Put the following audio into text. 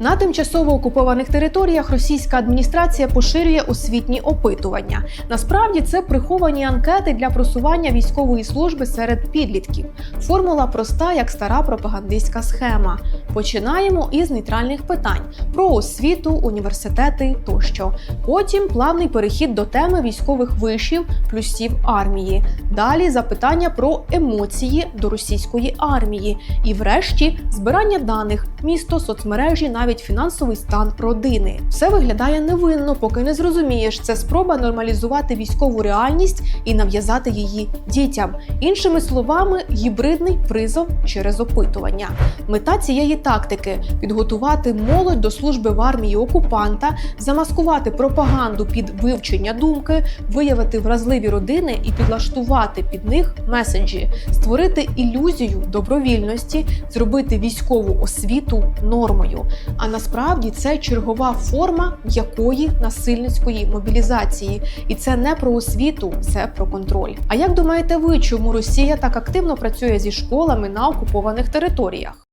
На тимчасово окупованих територіях російська адміністрація поширює освітні опитування. Насправді це приховані анкети для просування військової служби серед підлітків. Формула проста, як стара пропагандистська схема. Починаємо із нейтральних питань про освіту, університети тощо. Потім плавний перехід до теми військових вишів, плюсів армії. Далі запитання про емоції до російської армії. І врешті збирання даних, місто, соцмережі, навіть фінансовий стан родини. Все виглядає невинно, поки не зрозумієш. Це спроба нормалізувати військову реальність і нав'язати її дітям. Іншими словами, гібридний призов через опитування. Мета цієї тактики підготувати молодь до служби в армії окупанта, замаскувати пропаганду під вивчення думки, виявити вразливі родини і підлаштувати під них меседжі, створити ілюзію добровільності, зробити військову освіту нормою. А насправді це чергова форма м'якої насильницької мобілізації, і це не про освіту, це про контроль. А як думаєте ви, чому Росія так активно працює зі школами на окупованих територіях?